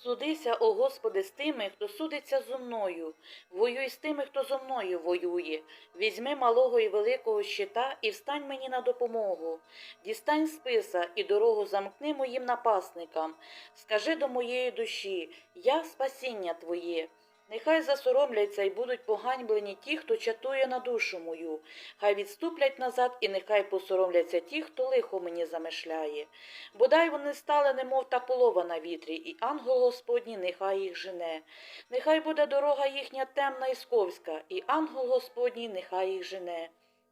Судися, о Господи, з тими, хто судиться зо мною, воюй з тими, хто зо мною воює. Візьми малого і великого щита і встань мені на допомогу. Дістань списа і дорогу замкни моїм напасникам. Скажи до моєї душі, я спасіння Твоє. Нехай засоромляться і будуть поганьблені ті, хто чатує на душу мою. Хай відступлять назад, і нехай посоромляться ті, хто лихо мені замишляє. Бодай вони стали, немов та полова на вітрі, і ангел Господній нехай їх жене. Нехай буде дорога їхня темна і сковська, і ангел Господній нехай їх жене.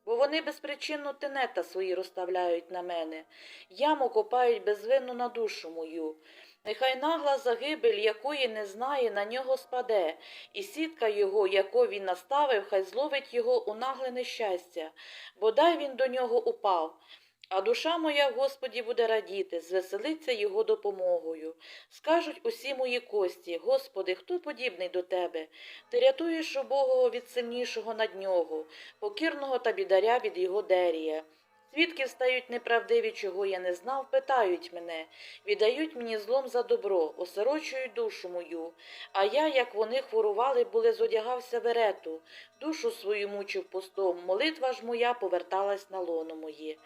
Бо вони безпричинно тенета свої розставляють на мене, яму копають безвинно на душу мою. Нехай нагла загибель, якої не знає, на нього спаде, і сітка його, яку він наставив, хай зловить його у нагле нещастя, бодай він до нього упав. А душа моя, Господі, буде радіти, звеселиться його допомогою. Скажуть усі мої кості, Господи, хто подібний до тебе? Ти рятуєш убогого від сильнішого над нього, покірного та бідаря від його дерія. Свідки встають неправдиві, чого я не знав, питають мене, віддають мені злом за добро, осирочують душу мою. А я, як вони хворували, були, зодягався в ерету, душу свою мучив постом, молитва ж моя поверталась на лоно моє.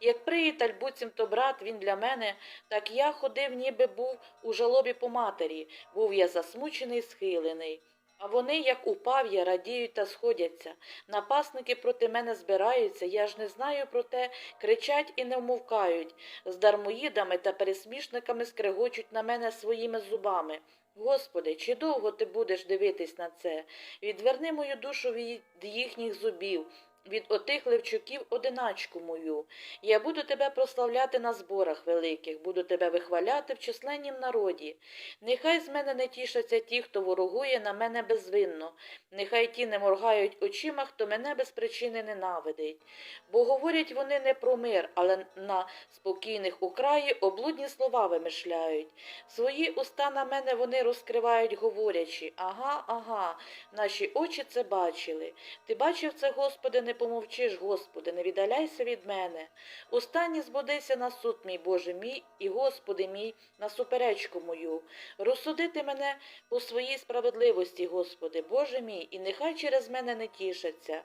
Як приятель, буцімто брат він для мене, так я ходив, ніби був у жалобі по матері, був я засмучений, схилений. А вони, як упав я, радіють та сходяться. Напасники проти мене збираються, я ж не знаю про те, кричать і не вмовкають. З дармоїдами та пересмішниками скрегочуть на мене своїми зубами. Господи, чи довго ти будеш дивитись на це? Відверни мою душу від їхніх зубів, від отих левчуків одиначку мою. Я буду тебе прославляти на зборах великих, буду тебе вихваляти в численнім народі. Нехай з мене не тішаться ті, хто ворогує на мене безвинно, нехай ті не моргають очима, хто мене без причини ненавидить. Бо говорять вони не про мир, але на спокійних у краї облудні слова вимишляють. Свої уста на мене вони розкривають, говорячи ага, ага, наші очі це бачили. Ти бачив це, Господи, не помовчиш, Господи, не віддаляйся від мене. Устанні збудися на суд, мій Боже мій, і Господи мій, на суперечку мою. Розсудити мене по своїй справедливості, Господи, Боже мій, і нехай через мене не тішаться.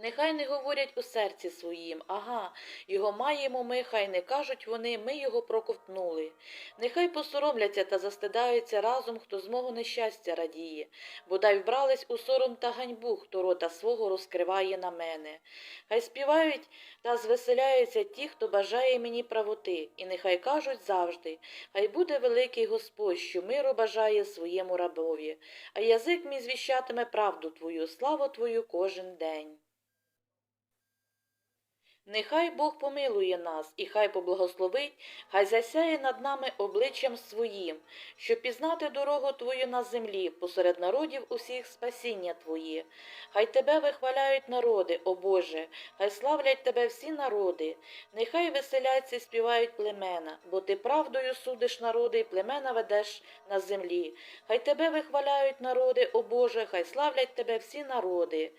Нехай не говорять у серці своїм, ага, його маємо ми, хай не кажуть вони, ми його проковтнули. Нехай посоромляться та застидаються разом, хто з мого нещастя радіє, бодай вбрались у сором та ганьбу, хто рота свого розкриває на мене. Хай співають та звеселяються ті, хто бажає мені правоти, і нехай кажуть завжди, хай буде великий Господь, що миру бажає своєму рабові, а язик мій звіщатиме правду твою, славу твою кожен день. Нехай Бог помилує нас, і хай поблагословить, хай засяє над нами обличчям своїм, щоб пізнати дорогу Твою на землі, посеред народів усіх спасіння Твоє. Хай Тебе вихваляють народи, о Боже, хай славлять Тебе всі народи, нехай веселяться і співають племена, бо Ти правдою судиш народи і племена ведеш на землі. Хай Тебе вихваляють народи, о Боже, хай славлять Тебе всі народи.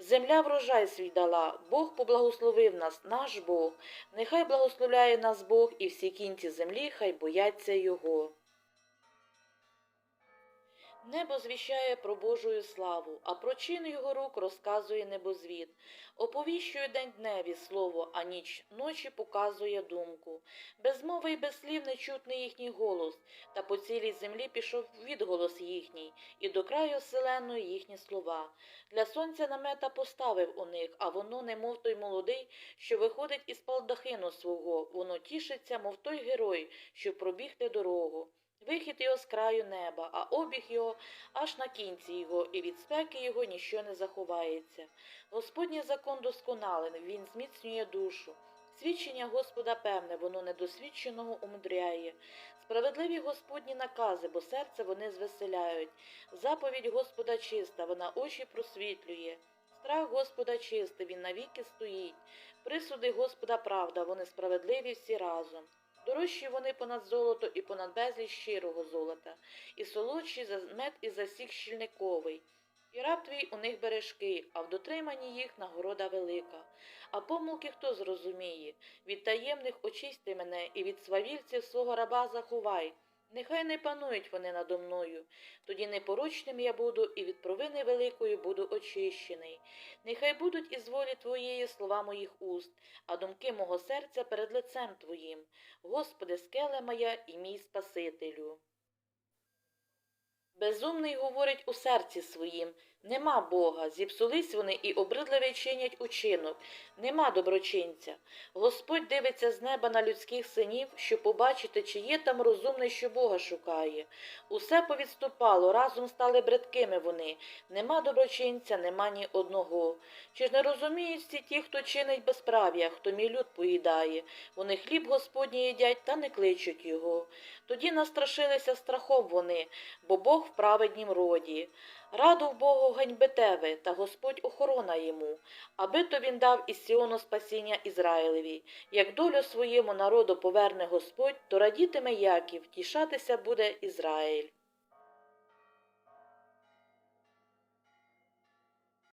Земля врожай свій дала, Бог поблагословив нас, наш Бог. Нехай благословляє нас Бог, і всі кінці землі хай бояться Його. Небо звіщає про Божою славу, а про чин його рук розказує небозвід. Оповіщує день дневі слово, а ніч ночі показує думку. Без мови й без слів не чутний їхній голос, та по цілій землі пішов відголос їхній, і до краю вселенної їхні слова. Для сонця намета поставив у них, а воно, немов той молодий, що виходить із палдахину свого, воно тішиться, мов той герой, що пробігти дорогу. Вихід його з краю неба, а обіг його аж на кінці його, і від спеки його ніщо не заховається. Господній закон досконален, він зміцнює душу. Свідчення Господа певне, воно недосвідченого умудряє. Справедливі Господні накази, бо серце вони звеселяють. Заповідь Господа чиста, вона очі просвітлює. Страх Господа чистий, він навіки стоїть. Присуди Господа правда, вони справедливі всі разом. Дорожчі вони понад золото і понад безліч щирого золота, і солодші за мед і за сік щільниковий. І раб твій у них бережки, а в дотриманні їх нагорода велика. А помилки хто зрозуміє? Від таємних очисти мене, і від свавільців свого раба заховай. Нехай не панують вони надо мною, тоді непорочним я буду, і від провини великої буду очищений. Нехай будуть із волі Твоєї слова моїх уст, а думки мого серця перед лицем Твоїм. Господи, скеле моя і мій Спасителю. Безумний говорить у серці своїм нема Бога, зіпсулись вони і обридливий чинять учинок, нема доброчинця. Господь дивиться з неба на людських синів, щоб побачити, чи є там розумний, що Бога шукає. Усе повідступало, разом стали бридкими вони. Нема доброчинця, нема ні одного. Чи ж не розуміють всі ті, хто чинить безправ'я, хто мій люд поїдає? Вони хліб Господній їдять та не кличуть його. Тоді настрашилися страхом вони, бо Бог в праведнім роді. Раду в Богу ганьби тебе, та Господь охорона йому, аби то він дав із Сіону спасіння Ізраїлеві. Як долю своєму народу поверне Господь, то радітиме Яків, тішатися буде Ізраїль.